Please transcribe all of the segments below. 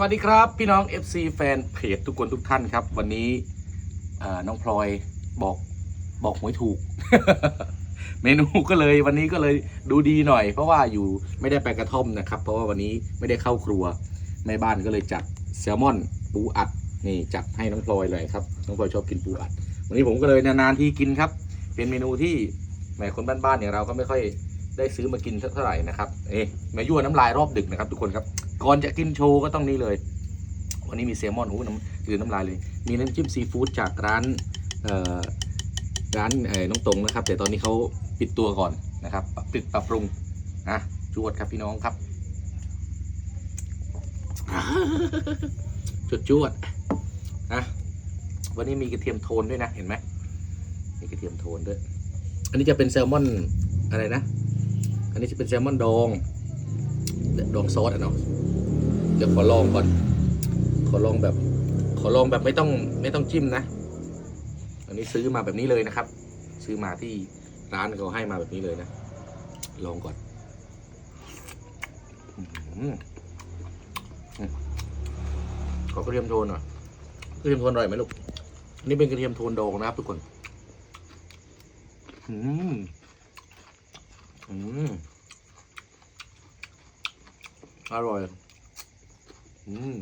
วัสดีครับ พี่น้อง FC แฟนเพจทุกคนทุกท่านครับ วันนี้น้องพลอยบอกบอกหวยถูก เมนูก็เลยวันนี้ก็เลยดูดีหน่อย เพราะว่าอยู่ไม่ได้ไปกระท่อมนะครับ เพราะว่าวันนี้ไม่ได้เข้าครัวแม่บ้านก็เลยจัดแซลมอนปูอัดนี่จัดให้น้องพลอยเลยครับน้องพลอยชอบกินปูอัด วันนี้ผมก็เลยนานๆที่กินครับ เป็นเมนูที่แหมคนบ้านๆอย่างเราก็ไม่ค่อยได้ซื้อมากินเท่าไหร่นะครับเอ๊ะมายั่วน้ำลายรอบดึกนะครับ ทุกคนครับ ก่อนจะกินโชว์ก็ต้องนี่เลย วันนี้มีแซลมอนโอ้น้ำคือน้ำลายเลย มีน้ำจิ้มซีฟู้ดจากร้านร้านน้องตรงนะครับ แต่ตอนนี้เขาปิดตัวก่อนนะครับปิดปรับปรุงนะจวดครับพี่น้องครับจวดจวดนะวันนี้มีกระเทียมโทนด้วยนะเห็นไหมมีกระเทียมโทนด้วย อันนี้จะเป็นแซลมอนอะไรนะ อันนี้จะเป็นแซลมอนดองดองซอสอะเนาะ เดี๋ยวขอลองก่อน ขอลองแบบ ขอลองแบบไม่ต้องไม่ต้องจิ้มนะ อันนี้ซื้อมาแบบนี้เลยนะครับ ซื้อมาที่ร้านเขาให้มาแบบนี้เลยนะ ลองก่อนอขอกระเทียมโทนหน่อยกระเทียมโทนอร่อยไหมลูกนนี้เป็นกระเทียมโทนดองนะครับทุกคนอืมอืมอร่อย อืม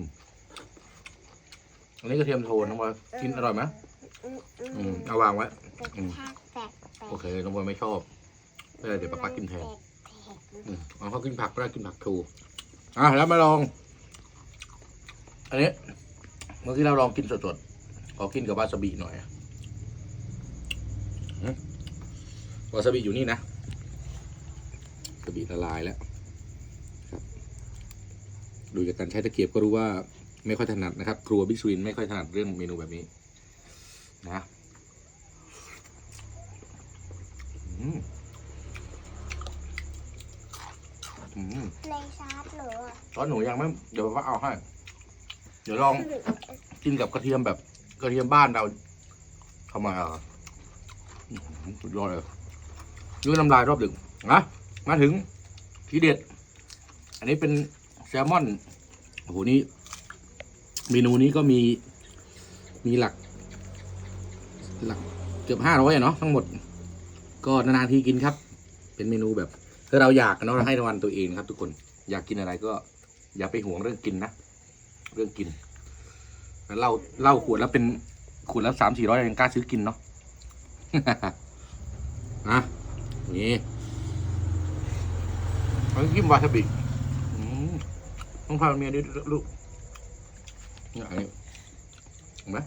อันนี้กระเทียมโทนน้องบอยกินอร่อยไหมอืมเอาวางไว้ อืม โอเคน้องบอยไม่ชอบไม่เป็นไรเดี๋ยวป้าป้ากินแทนอืมเอาเขากินผักก็ได้กินผักโชว์อะแล้วมาลอง อันนี้เมื่อกี้เราลองกินสดๆขอกินกับวาซาบิหน่อยอืมวาซาบิอยู่นี่นะวาซาบิละลายแล้ว ดูจากการใช้ตะเกียบก็รู้ว่าไม่ค่อยถนัดนะครับ ครัวบิ๊กซูนไม่ค่อยถนัดเรื่องเมนูแบบนี้ นะอืมอืมในชาร์จหนูอะซอสหนูยังไม่เดี๋ยวว่าเอาให้ เดี๋ยวลองกินกับกระเทียมแบบกระเทียมบ้านเราทำไมอะอื้อหือสุดยอดเลยยืดน้ำลายรอบดึกนะมาถึงทีเด็ด อันนี้เป็น แซลมอนโอ้โหนี่เมนูนี้ก็มีมีหลัก หลักเกือบห้าร้อยเนาะทั้งหมด ก็นานๆทีกินครับ เป็นเมนูแบบถ้าเราอยากเนาะเราให้รางวัลตัวเองครับ ทุกคนอยากกินอะไรก็ อย่าไปห่วงเรื่องกินนะเรื่องกินแล้วเหล้าเล้าขวดแล้วเป็นขวดละสามสี่ร้อยยังกล้าซื้อกินเนาะนะนี่มันกิมวาซาบิ ต้องพาเมียด้วยลูกนี่อันนี้เห็นไหม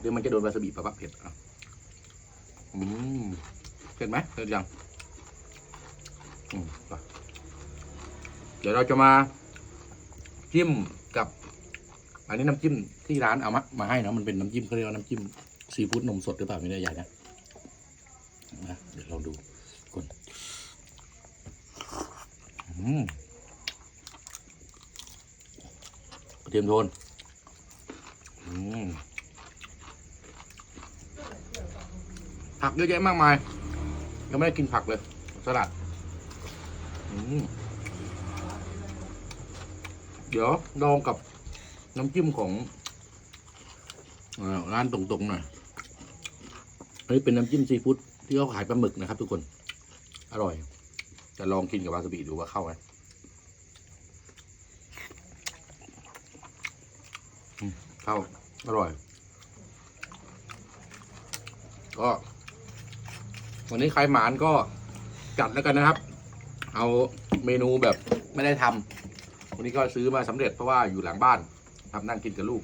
เดี๋ยวมันจะโดนวาซาบิปะปะเผ็ดอะอืมเผ็ดไหมเผ็ดยังอืมไปเดี๋ยวเราจะมาจิ้มกับ อันนี้น้ำจิ้มที่ร้านเอามามาให้นะมันเป็นน้ำจิ้มเขาเรียกว่าน้ำจิ้มซีฟู้ดนมสดหรือเปล่าไม่แน่ใจนะนะเดี๋ยวลองดูก่อนอืม กระเทียมโทนผักเยอะแยะมากมาย ยังไม่ได้กินผักเลย สลัดเดี๋ยวลองกับน้ำจิ้มของร้านตรงๆหน่อยอันนี้เป็นน้ำจิ้มซีฟู้ดที่เขาขายปลาหมึกนะครับทุกคน อร่อย จะลองกินกับวาซาบิดูว่าเข้าไหมอืมเข้าวอร่อย ก็ วันนี้ใครหมานก็จัดแล้วกันนะครับ เอาเมนูแบบไม่ได้ทำวันนี้ก็ซื้อมาสำเร็จเพราะว่าอยู่หลังบ้านครับนั่งกินกับลูก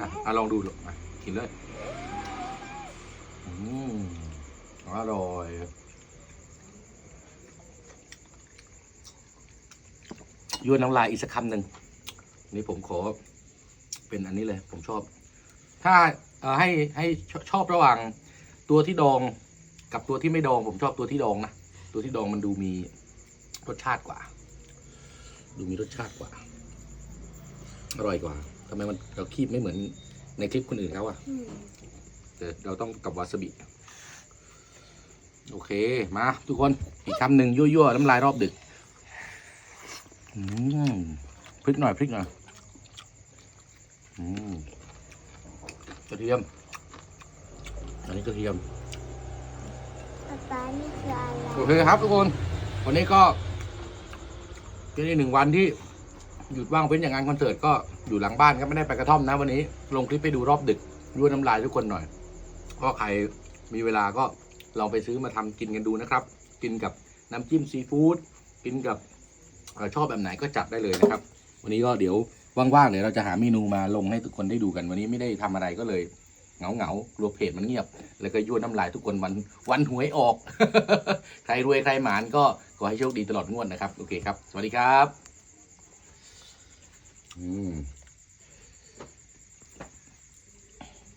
อะอะลองดูลูกมากินเลยอืมอร่อยยั่วน้ำลายอีกสักคำหนึ่งนี่ผมขอ เป็นอันนี้เลย ผมชอบ ถ้าเอ่อให้ให้ชชอบระหว่างตัวที่ดองกับตัวที่ไม่ดอง ผมชอบตัวที่ดองนะตัวที่ดองมันดูมีรสชาติกว่า ดูมีรสชาติกว่า อร่อยกว่าทำไมมันเราคีบไม่เหมือนในคลิปคนอื่นเขาอะอืมแต่เราต้องกับวาซาบิโอเค มา ทุกคนอีกคำหนึ่งยั่วๆน้ำลายรอบดึกอืมพริกหน่อยพริกหน่อยอืม กระเทียม อันนี้กระเทียมป๊าป๊านี่คืออะไรโอเคครับทุกคน วันนี้ก็เป็นอีกหนึ่งวันที่หยุดว่างเว้นอย่างงานคอนเสิร์ตก็อยู่หลังบ้านก็ไม่ได้ไปกระท่อมนะวันนี้ ลงคลิปไปดูรอบดึกยั่วน้ำลายทุกคนหน่อยก็ใครมีเวลาก็ลองไปซื้อมาทำกินกันดูนะครับ กินกับน้ำจิ้มซีฟู้ดกินกับเอ่อชอบแบบไหนก็จัดได้เลยนะครับ วันนี้ก็เดี๋ยว ว่างๆเดี๋ยวเราจะหาเมนูมาลงให้ทุกคนได้ดูกันวันนี้ไม่ได้ทำอะไรก็เลยเงาเงาๆกลัวเพจมันเงียบ แล้วก็ยั่วน้ำลายทุกคนวันวันหวยออก ใครรวยใครหมานก็ขอให้โชคดีตลอดงวดนะครับ โอเคครับ สวัสดีครับ อืม